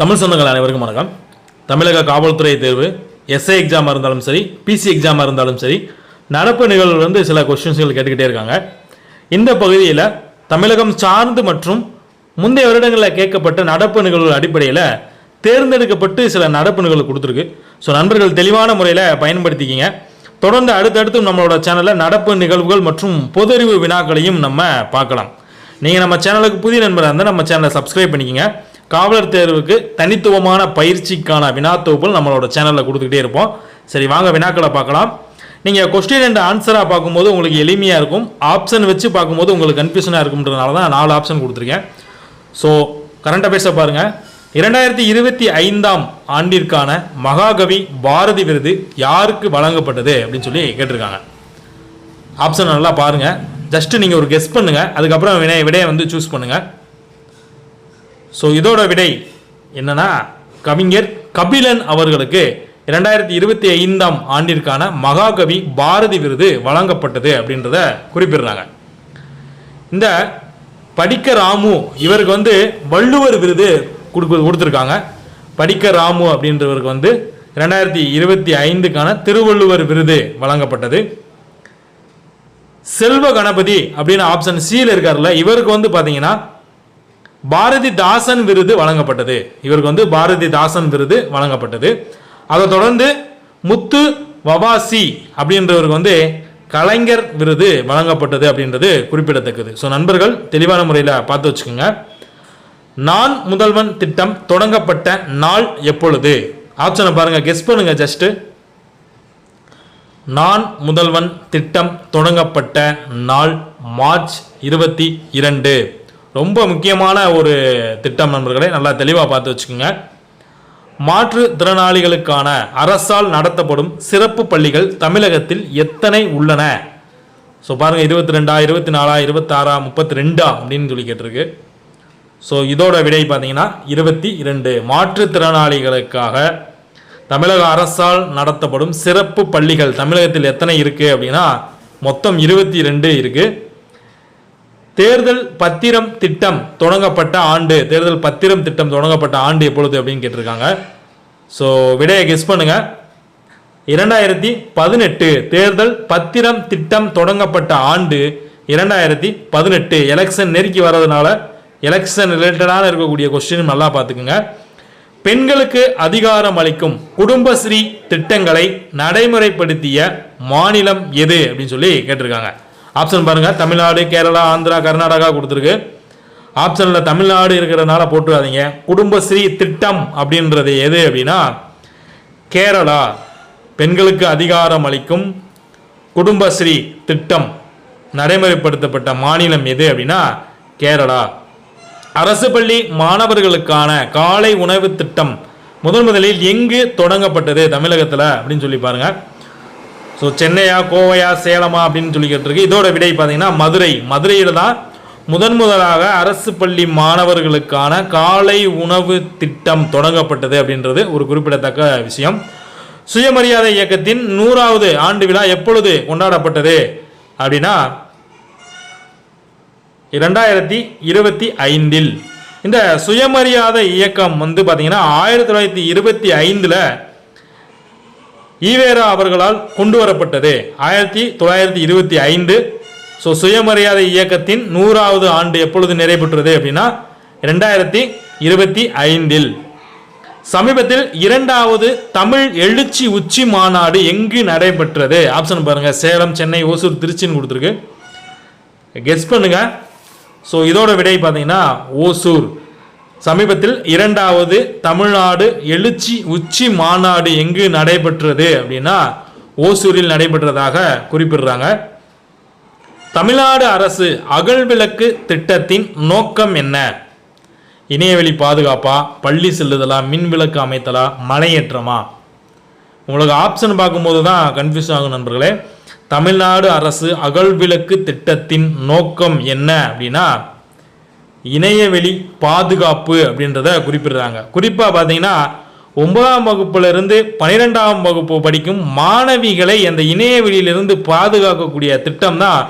தமிழ் சொந்தங்கள் அனைவருக்கும் வணக்கம். தமிழக காவல்துறை தேர்வு எஸ்ஐ எக்ஸாமாக இருந்தாலும் சரி பிசி எக்ஸாமாக இருந்தாலும் சரி நடப்பு நிகழ்வு வந்து சில கொஸ்டின்ஸ்கள் கேட்டுக்கிட்டே இருக்காங்க. இந்த பகுதியில் தமிழகம் சார்ந்து மற்றும் முந்தைய வருடங்களில் கேட்கப்பட்ட நடப்பு நிகழ்வுகள் அடிப்படையில் தேர்ந்தெடுக்கப்பட்டு சில நடப்பு நிகழ்வு கொடுத்துருக்கு. ஸோ நண்பர்கள் தெளிவான முறையில் பயன்படுத்திக்கிங்க. தொடர்ந்து அடுத்தடுத்து நம்மளோட சேனலில் நடப்பு நிகழ்வுகள் மற்றும் பொது அறிவு வினாக்களையும் நம்ம பார்க்கலாம். நீங்கள் நம்ம சேனலுக்கு புதிய நண்பராக இருந்தால் நம்ம சேனலை சப்ஸ்கிரைப் பண்ணிக்கங்க. காவலர் தேர்வுக்கு தனித்துவமான பயிற்சிக்கான வினா தொகுப்புகள் நம்மளோட சேனலில் கொடுத்துக்கிட்டே இருப்போம். சரி வாங்க வினாக்களை பார்க்கலாம். நீங்கள் கொஸ்டின் அண்ட் ஆன்சராக பார்க்கும்போது உங்களுக்கு எளிமையாக இருக்கும். ஆப்ஷன் வச்சு பார்க்கும்போது உங்களுக்கு கன்ஃபியூஷனாக இருக்கும்ன்றதுனால தான் நாலு ஆப்ஷன் கொடுத்துருக்கேன். ஸோ கரண்ட் அஃபேர்ஸை பாருங்கள் இரண்டாயிரத்தி இருபத்தி ஐந்தாம் ஆண்டிற்கான மகாகவி பாரதி விருது யாருக்கு வழங்கப்பட்டது அப்படின்னு சொல்லி கேட்டிருக்காங்க. ஆப்ஷன் நல்லா பாருங்கள் ஜஸ்ட்டு நீங்கள் ஒரு கெஸ் பண்ணுங்கள் அதுக்கப்புறம் வினை விடையை வந்து சூஸ் பண்ணுங்கள் ஸோ இதோட விடை என்னன்னா கவிஞர் கபிலன் அவர்களுக்கு இரண்டாயிரத்தி இருபத்தி ஐந்தாம் ஆண்டிற்கான மகாகவி பாரதி விருது வழங்கப்பட்டது அப்படின்றத குறிப்பிடுறாங்க. இந்த படிக்க ராமு இவருக்கு வந்து வள்ளுவர் விருது கொடுக்கு கொடுத்துருக்காங்க. படிக்க ராமு அப்படின்றவருக்கு வந்து ரெண்டாயிரத்தி இருபத்தி ஐந்துக்கான திருவள்ளுவர் விருது வழங்கப்பட்டது. செல்வ கணபதி அப்படின்னு ஆப்ஷன் சியில் இருக்கார்ல இவருக்கு வந்து பார்த்தீங்கன்னா பாரதிதாசன் விருது வழங்கப்பட்டது. இவருக்கு வந்து பாரதிதாசன் விருது வழங்கப்பட்டது. அதை தொடர்ந்து முத்து வவாசி அப்படின்றவருக்கு வந்து கலைஞர் விருது வழங்கப்பட்டது அப்படின்றது குறிப்பிடத்தக்கது. ஸோ நண்பர்கள் தெளிவான முறையில் பார்த்து வச்சுக்கோங்க. நான் முதல்வன் திட்டம் தொடங்கப்பட்ட நாள் எப்பொழுது? ஆப்ஷனை பாருங்க கெஸ் பண்ணுங்க ஜஸ்ட் நான் முதல்வன் திட்டம் தொடங்கப்பட்ட நாள் மார்ச் இருபத்தி இரண்டு. ரொம்ப முக்கியமான ஒரு திட்டம் நண்பர்களே நல்லா தெளிவாக பார்த்து வச்சுக்கோங்க. மாற்றுத்திறனாளிகளுக்கான அரசால் நடத்தப்படும் சிறப்பு பள்ளிகள் தமிழகத்தில் எத்தனை உள்ளன? ஸோ பாருங்கள் இருபத்தி ரெண்டா இருபத்தி நாலா இருபத்தாறா முப்பத்தி ரெண்டா அப்படின்னு சொல்லி கேட்டிருக்கு. ஸோ இதோட விடை பார்த்தீங்கன்னா இருபத்தி இரண்டு மாற்றுத்திறனாளிகளுக்காக தமிழக அரசால் நடத்தப்படும் சிறப்பு பள்ளிகள் தமிழகத்தில் எத்தனை இருக்குது அப்படின்னா மொத்தம் இருபத்தி ரெண்டு இருக்குது தேர்தல் பத்திரம் திட்டம் தொடங்கப்பட்ட ஆண்டு தேர்தல் பத்திரம் திட்டம் தொடங்கப்பட்ட ஆண்டு எப்பொழுது அப்படின்னு கேட்டிருக்காங்க. ஸோ விடையை கெஸ் பண்ணுங்க. இரண்டாயிரத்தி பதினெட்டு தேர்தல் பத்திரம் திட்டம் தொடங்கப்பட்ட ஆண்டு இரண்டாயிரத்தி பதினெட்டு. எலெக்ஷன் நெருக்கி வர்றதுனால எலெக்ஷன் ரிலேட்டடான இருக்கக்கூடிய கொஸ்டின் நல்லா பார்த்துக்குங்க. பெண்களுக்கு அதிகாரம் அளிக்கும் குடும்பஸ்ரீ திட்டங்களை நடைமுறைப்படுத்திய மாநிலம் எது அப்படின்னு சொல்லி கேட்டிருக்காங்க. ஆப்ஷன் பாருங்கள் தமிழ்நாடு கேரளா ஆந்திரா கர்நாடகா கொடுத்துருக்கு. ஆப்ஷனில் தமிழ்நாடு இருக்கிறதுனால போட்டுறாதீங்க. குடும்பஸ்ரீ திட்டம் அப்படின்றது எது அப்படின்னா கேரளா பெண்களுக்கு அதிகாரம் அளிக்கும் குடும்பஸ்ரீ திட்டம் நடைமுறைப்படுத்தப்பட்ட மாநிலம் எது அப்படின்னா கேரளா. அரசு பள்ளி மாணவர்களுக்கான காலை உணவு திட்டம் முதன் முதலில் எங்கு தொடங்கப்பட்டது தமிழகத்தில் அப்படின்னு சொல்லி பாருங்கள் ஸோ சென்னையா கோவையா சேலமா அப்படின்னு சொல்லி கேட்டிருக்கு. இதோட விடை பார்த்தீங்கன்னா மதுரை. மதுரையில் தான் முதன் முதலாக அரசு பள்ளி மாணவர்களுக்கான காலை உணவு திட்டம் தொடங்கப்பட்டது அப்படின்றது ஒரு குறிப்பிடத்தக்க விஷயம். சுயமரியாதை இயக்கத்தின் நூறாவது ஆண்டு விழா எப்பொழுது கொண்டாடப்பட்டது அப்படின்னா இரண்டாயிரத்தி இருபத்தி ஐந்தில். இந்த சுயமரியாதை இயக்கம் வந்து பார்த்தீங்கன்னா ஆயிரத்தி தொள்ளாயிரத்தி இருபத்தி ஐந்தில் ஈவேரா அவர்களால் கொண்டு வரப்பட்டது ஆயிரத்தி தொள்ளாயிரத்தி இருபத்தி ஐந்து. ஸோ சுயமரியாதை இயக்கத்தின் நூறாவது ஆண்டு எப்பொழுது நிறைவுற்றது அப்படின்னா ரெண்டாயிரத்தி இருபத்தி ஐந்தில். சமீபத்தில் இரண்டாவது தமிழ் எழுச்சி உச்சி மாநாடு எங்கு நடைபெற்றது? ஆப்ஷன் பாருங்க. சேலம் சென்னை ஓசூர் திருச்சின்னு கொடுத்துருக்கு. கெஸ் பண்ணுங்க. ஸோ இதோட விடை பார்த்தீங்கன்னா ஓசூர். சமீபத்தில் இரண்டாவது தமிழ்நாடு எழுச்சி உச்சி மாநாடு எங்கு நடைபெற்றது அப்படின்னா ஓசூரில் நடைபெற்றதாக குறிப்பிடுறாங்க. தமிழ்நாடு அரசு அகழ்விளக்கு திட்டத்தின் நோக்கம் என்ன? இணையவெளி பாதுகாப்பா? பள்ளி செல்லுதலா? மின் விளக்கு அமைத்தலா? மலையேற்றமா? உங்களுக்கு ஆப்ஷன் பார்க்கும்போது தான் கன்ஃபியூஸ் ஆகும் நண்பர்களே. தமிழ்நாடு அரசு அகழ்விளக்கு திட்டத்தின் நோக்கம் என்ன அப்படின்னா இணையவெளி பாதுகாப்பு அப்படின்றத குறிப்பிடுறாங்க. குறிப்பாக பார்த்தீங்கன்னா ஒன்பதாம் வகுப்புலேருந்து பனிரெண்டாம் பன்னிரெண்டாம் வகுப்பு படிக்கும் மாணவிகளை அந்த இணையவெளியிலிருந்து பாதுகாக்கக்கூடிய திட்டம் தான்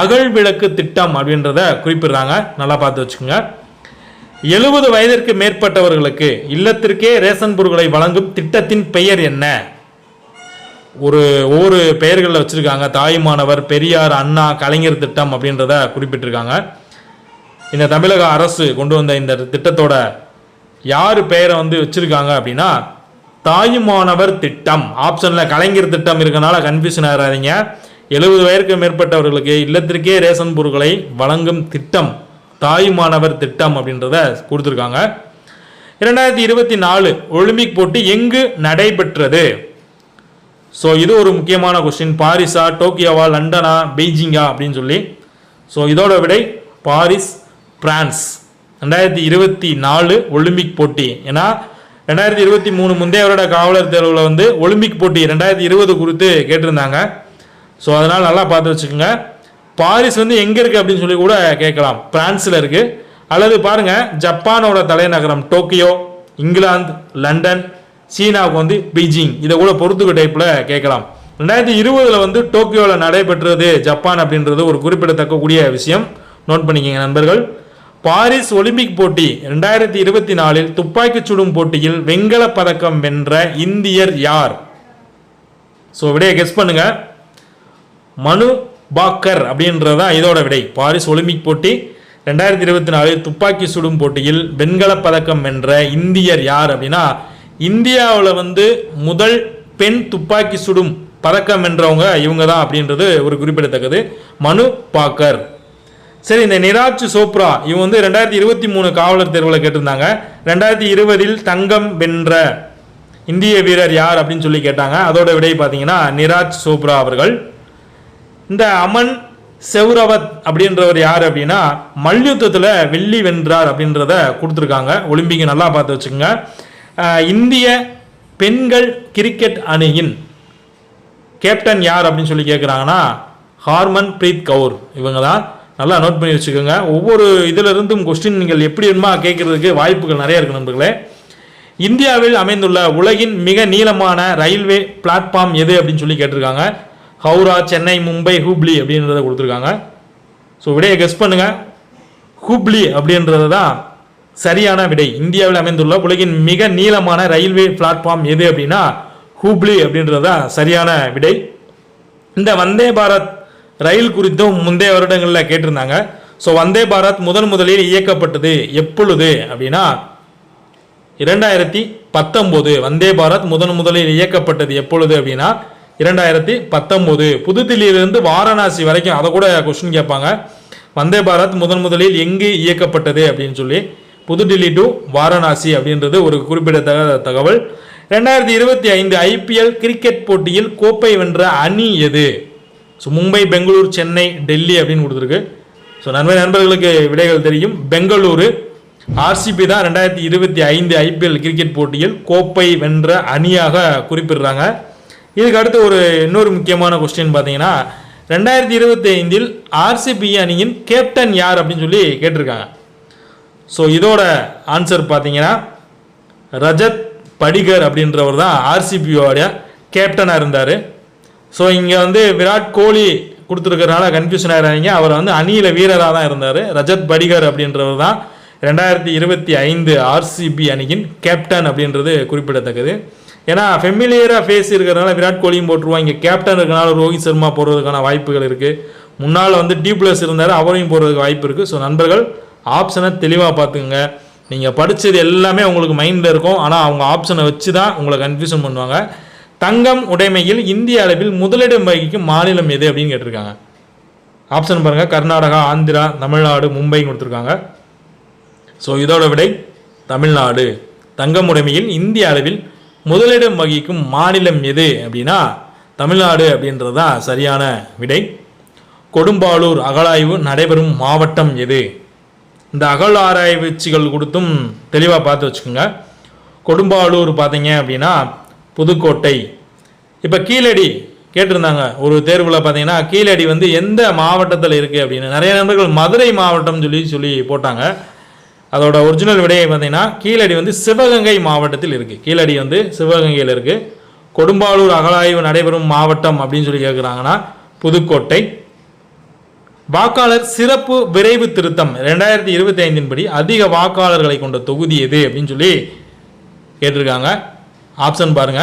அகழ்விளக்கு திட்டம் அப்படின்றத குறிப்பிடுறாங்க. நல்லா பார்த்து வச்சுக்கோங்க. எழுபது வயதிற்கு மேற்பட்டவர்களுக்கு இல்லத்திற்கே ரேஷன் பொருட்களை வழங்கும் திட்டத்தின் பெயர் என்ன? ஒரு ஒவ்வொரு பெயர்களில் வச்சுருக்காங்க. தாயுமானவர் பெரியார் அண்ணா கலைஞர் திட்டம் அப்படின்றத குறிப்பிட்டிருக்காங்க. இந்த தமிழக அரசு கொண்டு வந்த இந்த திட்டத்தோட யார் பெயரை வந்து வச்சுருக்காங்க அப்படின்னா தாயுமானவர் திட்டம். ஆப்ஷனில் கலைஞர் திட்டம் இருக்கனால கன்ஃபியூஷன் ஆகிறாதீங்க எழுபது வயதுக்கு மேற்பட்டவர்களுக்கு இல்லத்திற்கே ரேஷன் பொருட்களை வழங்கும் திட்டம் தாயுமானவர் திட்டம் அப்படின்றத கொடுத்துருக்காங்க. இரண்டாயிரத்தி இருபத்தி நாலு ஒலிம்பிக் போட்டி எங்கு நடைபெற்றது? ஸோ இது ஒரு முக்கியமான கொஸ்டின் பாரிஸா டோக்கியோவா லண்டனா பெய்ஜிங்கா அப்படின்னு சொல்லி. ஸோ இதோட விடை பாரிஸ் பிரான்ஸ். ரெண்டாயிரத்தி இருபத்தி நாலு ஒலிம்பிக் போட்டி. ஏன்னா ரெண்டாயிரத்தி இருபத்தி மூணு முந்தைய வருட காவலர் தேர்வில் வந்து ஒலிம்பிக் போட்டி ரெண்டாயிரத்தி இருபது குறித்து கேட்டிருந்தாங்க. ஸோ அதனால் நல்லா பார்த்து வச்சுக்கோங்க. பாரிஸ் வந்து எங்கே இருக்குது அப்படின்னு சொல்லி கூட கேட்கலாம். பிரான்ஸில் இருக்குது அல்லது பாருங்கள் ஜப்பானோட தலைநகரம் டோக்கியோ இங்கிலாந்து லண்டன் சீனாவுக்கு வந்து பீஜிங். இதை கூட பொறுத்துக்க டைப்பில் கேட்கலாம். ரெண்டாயிரத்தி இருபதில் வந்து டோக்கியோவில் நடைபெற்றது ஜப்பான் அப்படின்றது ஒரு குறிப்பிடத்தக்க கூடிய விஷயம். நோட் பண்ணிக்கங்க நண்பர்கள். பாரிஸ் ஒலிம்பிக் போட்டி ரெண்டாயிரத்தி இருபத்தி நாலில் துப்பாக்கி சுடும் போட்டியில் வெண்கலப் பதக்கம் வென்ற இந்தியர் யார்? ஸோ விடையை கெஸ் பண்ணுங்க. மனு பாக்கர் அப்படின்றதான் இதோட விடை. பாரிஸ் ஒலிம்பிக் போட்டி ரெண்டாயிரத்தி இருபத்தி நாலில் துப்பாக்கி சுடும் போட்டியில் வெண்கலப் பதக்கம் வென்ற இந்தியர் யார் அப்படின்னா இந்தியாவில் வந்து முதல் பெண் துப்பாக்கி சுடும் பதக்கம் வென்றவங்க இவங்க தான் அப்படின்றது ஒரு குறிப்பிடத்தக்கது. மனு பாக்கர். சரி இந்த நிராஜ் சோப்ரா இவங்க வந்து ரெண்டாயிரத்தி இருபத்தி மூணு காவலர் தேர்வில் கேட்டிருந்தாங்க. ரெண்டாயிரத்தி இருபதில் தங்கம் வென்ற இந்திய வீரர் யார் அப்படின்னு சொல்லி கேட்டாங்க. அதோட விடை பார்த்தீங்கன்னா நிராஜ் சோப்ரா அவர்கள். இந்த அமன் செவ்ரவத் அப்படின்றவர் யார் அப்படின்னா மல்யுத்தத்தில் வெள்ளி வென்றார் அப்படின்றத கொடுத்துருக்காங்க. ஒலிம்பிக் நல்லா பார்த்து வச்சுக்கோங்க. இந்திய பெண்கள் கிரிக்கெட் அணியின் கேப்டன் யார் அப்படின்னு சொல்லி கேட்குறாங்கன்னா ஹார்மன் பிரீத் கவுர். இவங்க தான் நல்லா நோட் பண்ணி வச்சுக்கோங்க. ஒவ்வொரு இதிலிருந்தும் கொஸ்டின் நீங்கள் எப்படி வேணுமா கேட்கறதுக்கு வாய்ப்புகள் நிறைய இருக்கு நண்பர்களே. இந்தியாவில் அமைந்துள்ள உலகின் மிக நீளமான ரயில்வே பிளாட்ஃபார்ம் எது அப்படின்னு சொல்லி கேட்டிருக்காங்க. ஹவுரா சென்னை மும்பை ஹூப்ளி அப்படின்றத கொடுத்துருக்காங்க. ஸோ விடையை கெஸ் பண்ணுங்க. ஹூப்ளி அப்படின்றது தான் சரியான விடை. இந்தியாவில் அமைந்துள்ள உலகின் மிக நீளமான ரயில்வே பிளாட்ஃபார்ம் எது அப்படின்னா ஹூப்ளி அப்படின்றது தான் சரியான விடை. இந்த வந்தே பாரத் ரயில் குறித்தும் முந்தைய வருடங்களில் கேட்டிருந்தாங்க. ஸோ வந்தே பாரத் முதன் முதலில் இயக்கப்பட்டது எப்பொழுது அப்படின்னா இரண்டாயிரத்தி பத்தொம்போது வந்தே பாரத் முதன் முதலில் இயக்கப்பட்டது எப்பொழுது அப்படின்னா இரண்டாயிரத்தி பத்தொம்போது. புதுதில்லியிலிருந்து வாரணாசி வரைக்கும் அதை கூட கொஸ்டின் கேட்பாங்க. வந்தே பாரத் முதன் முதலில் எங்கு இயக்கப்பட்டது அப்படின்னு சொல்லி புதுடில்லி டு வாரணாசி அப்படின்றது ஒரு குறிப்பிடத்தக்க தகவல். ரெண்டாயிரத்தி இருபத்தி ஐந்து ஐபிஎல் கிரிக்கெட் போட்டியில் கோப்பை வென்ற அணி எது? ஸோ மும்பை பெங்களூர் சென்னை டெல்லி அப்படின்னு கொடுத்துருக்கு. ஸோ நண்பர் நண்பர்களுக்கு விடைகள் தெரியும். பெங்களூரு ஆர்சிபி தான் ரெண்டாயிரத்தி இருபத்தி ஐந்து ஐபிஎல் கிரிக்கெட் போட்டியில் கோப்பை வென்ற அணியாக குறிப்பிடுறாங்க. இதுக்கு அடுத்து ஒரு இன்னொரு முக்கியமான கொஸ்டின் பார்த்தீங்கன்னா ரெண்டாயிரத்தி இருபத்தி ஐந்தில் ஆர்சிபி அணியின் கேப்டன் யார் அப்படின்னு சொல்லி கேட்டிருக்காங்க. ஸோ இதோட ஆன்சர் பார்த்தீங்கன்னா ரஜத் படிகர் அப்படின்றவர் தான் ஆர்சிபியோட கேப்டனாக இருந்தார். ஸோ இங்கே வந்து விராட் கோலி கொடுத்துருக்கறனால கன்ஃபியூஷன் ஆகிறாங்க அவர் வந்து அணியில் வீரராக தான் இருந்தார். ரஜத் படிகர் அப்படின்றவர் தான் ரெண்டாயிரத்தி இருபத்தி ஐந்து ஆர்சிபி அணியின் கேப்டன் அப்படின்றது குறிப்பிடத்தக்கது. ஏன்னா ஃபெமிலியராக ஃபேஸ் இருக்கிறதுனால விராட் கோலியும் போட்டுருவாங்க. இங்கே கேப்டன் இருக்கனால ரோஹித் சர்மா போடுறதுக்கான வாய்ப்புகள் இருக்குது முன்னால் வந்து டி ப்ளஸ் இருந்தார் அவரையும் போடுறதுக்கு வாய்ப்பு இருக்குது ஸோ நண்பர்கள் ஆப்ஷனை தெளிவாக பார்த்துக்குங்க. நீங்கள் படித்தது எல்லாமே உங்களுக்கு மைண்டில் இருக்கும். ஆனால் அவங்க ஆப்ஷனை வச்சு தான் உங்களை கன்ஃபியூஷன் பண்ணுவாங்க. தங்கம் உடைமையில் இந்திய அளவில் முதலிடம் வகிக்கும் மாநிலம் எது அப்படின்னு கேட்டிருக்காங்க. ஆப்ஷன் பாருங்கள் கர்நாடகா ஆந்திரா தமிழ்நாடு மும்பைன்னு கொடுத்துருக்காங்க. ஸோ இதோட விடை தமிழ்நாடு. தங்கம் உடைமையில் இந்திய அளவில் முதலிடம் வகிக்கும் மாநிலம் எது அப்படின்னா தமிழ்நாடு அப்படின்றது தான் சரியான விடை. கொடும்பாளூர் அகழாய்வு நடைபெறும் மாவட்டம் எது? இந்த அகழ் ஆராய்ச்சிகள் கொடுத்தும் தெளிவாக பார்த்து வச்சுக்கோங்க. கொடும்பாளூர் பார்த்தீங்க அப்படின்னா புதுக்கோட்டை. இப்போ கீழடி கேட்டிருந்தாங்க ஒரு தேர்வில் பார்த்தீங்கன்னா கீழடி வந்து எந்த மாவட்டத்தில் இருக்குது அப்படின்னு. நிறைய நண்பர்கள் மதுரை மாவட்டம் சொல்லி சொல்லி போட்டாங்க. அதோட ஒரிஜினல் விடையை பார்த்தீங்கன்னா கீழடி வந்து சிவகங்கை மாவட்டத்தில் இருக்குது கீழடி வந்து சிவகங்கையில் இருக்குது கொடும்பாலூர் அகலாய்வு நடைபெறும் மாவட்டம் அப்படின்னு சொல்லி கேட்குறாங்கன்னா புதுக்கோட்டை. வாக்காளர் சிறப்பு விரைவு திருத்தம் ரெண்டாயிரத்தி இருபத்தி ஐந்தின் படி அதிக வாக்காளர்களை கொண்ட தொகுதி எது அப்படின்னு சொல்லி கேட்டிருக்காங்க. ஆப்ஷன் பாருங்க.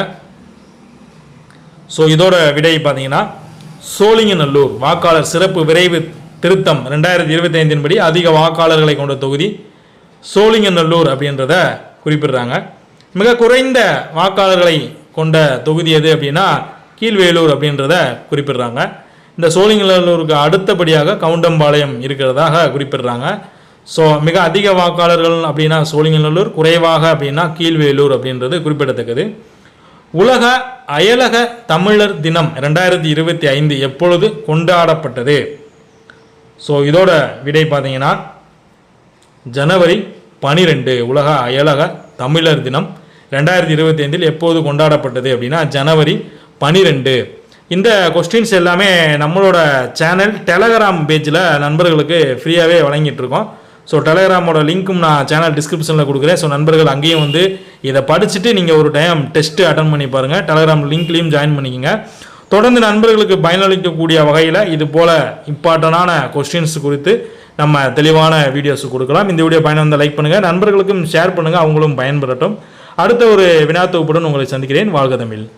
ஸோ இதோட விடை பார்த்தீங்கன்னா சோழிங்கநல்லூர் வாக்காளர் சிறப்பு விரைவு திருத்தம் ரெண்டாயிரத்தி இருபத்தி ஐந்தின் படி அதிக வாக்காளர்களை கொண்ட தொகுதி சோழிங்கநல்லூர் அப்படின்றத குறிப்பிடுறாங்க. மிக குறைந்த வாக்காளர்களை கொண்ட தொகுதி எது அப்படின்னா கீழ்வேலூர் அப்படின்றத குறிப்பிடுறாங்க. இந்த சோழிங்கநல்லூருக்கு அடுத்தபடியாக கவுண்டம்பாளையம் இருக்கிறதாக குறிப்பிடுறாங்க. ஸோ மிக அதிக வாக்காளர்கள் அப்படின்னா சோழிங்கநல்லூர் குறைவாக அப்படின்னா கீழ்வேலூர் அப்படின்றது குறிப்பிடத்தக்கது. உலக அயலக தமிழர் தினம் ரெண்டாயிரத்தி இருபத்தி ஐந்து எப்பொழுது கொண்டாடப்பட்டது? ஸோ இதோட விடை பார்த்தீங்கன்னா ஜனவரி பனிரெண்டு உலக அயலக தமிழர் தினம் ரெண்டாயிரத்தி இருபத்தி ஐந்தில் எப்போது கொண்டாடப்பட்டது அப்படின்னா ஜனவரி பனிரெண்டு. இந்த கொஸ்டின்ஸ் எல்லாமே நம்மளோட சேனல் டெலகிராம் பேஜில் நண்பர்களுக்கு ஃப்ரீயாகவே வழங்கிட்டு இருக்கோம். ஸோ டெலகிராமோட லிங்க்கும் நான் சேனல் டிஸ்கிரிப்ஷனில் கொடுக்குறேன். ஸோ நண்பர்கள் அங்கேயும் வந்து இதை படிச்சுட்டு நீங்கள் ஒரு டைம் டெஸ்ட்டு அட்டன் பண்ணி பாருங்கள் டெலகிராம் லிங்க்லேயும் ஜாயின் பண்ணிக்கங்க. தொடர்ந்து நண்பர்களுக்கு பயனளிக்கக்கூடிய வகையில் இது போல் இம்பார்ட்டண்டான கொஸ்டின்ஸ் குறித்து நம்ம தெளிவான வீடியோஸ் கொடுக்கலாம். இந்த வீடியோ பயணம் வந்தால் லைக் பண்ணுங்கள் நண்பர்களுக்கும் ஷேர் பண்ணுங்கள் அவங்களும் பயன்பெறட்டும். அடுத்த ஒரு வினாத்தொகுப்புடன் உங்களை சந்திக்கிறேன். வாழ்க தமிழ்.